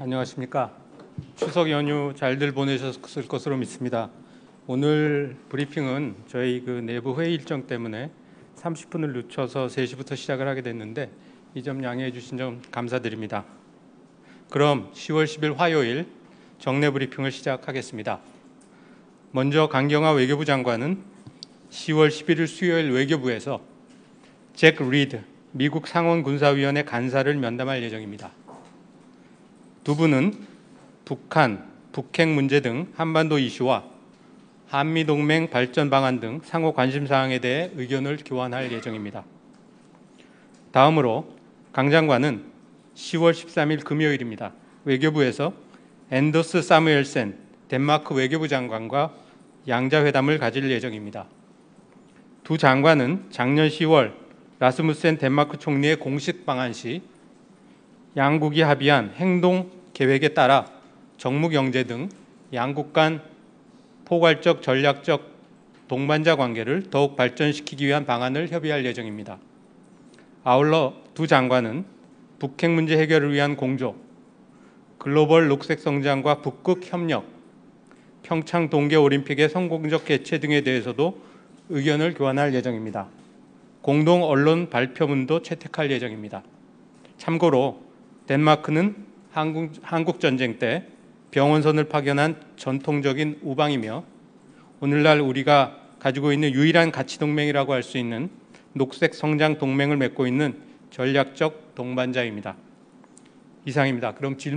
안녕하십니까. 추석 연휴 잘들 보내셨을 것으로 믿습니다. 오늘 브리핑은 저희 그 내부 회의 일정 때문에 30분을 늦춰서 3시부터 시작을 하게 됐는데 이 점 양해해 주신 점 감사드립니다. 그럼 10월 10일 화요일 정례 브리핑을 시작하겠습니다. 먼저 강경화 외교부 장관은 10월 11일 수요일 외교부에서 잭 리드 미국 상원 군사위원회 간사를 면담할 예정입니다. 두 분은 북한, 북핵 문제 등 한반도 이슈와 한미 동맹 발전 방안 등 상호 관심 사항에 대해 의견을 교환할 예정입니다. 다음으로 강 장관은 10월 13일 금요일입니다. 외교부에서 앤더스 사무엘센 덴마크 외교부 장관과 양자 회담을 가질 예정입니다. 두 장관은 작년 10월 라스무센 덴마크 총리의 공식 방한 시 양국이 합의한 행동 계획에 따라 정무 경제 등 양국 간 포괄적 전략적 동반자 관계를 더욱 발전시키기 위한 방안을 협의할 예정입니다. 아울러 두 장관은 북핵 문제 해결을 위한 공조, 글로벌 녹색 성장과 북극 협력, 평창 동계 올림픽의 성공적 개최 등에 대해서도 의견을 교환할 예정입니다. 공동 언론 발표문도 채택할 예정입니다. 참고로 덴마크는 한국, 한국 전쟁 때 병원선을 파견한 전통적인 우방이며 오늘날 우리가 가지고 있는 유일한 가치 동맹이라고 할 수 있는 녹색 성장 동맹을 맺고 있는 전략적 동반자입니다. 이상입니다. 그럼 질문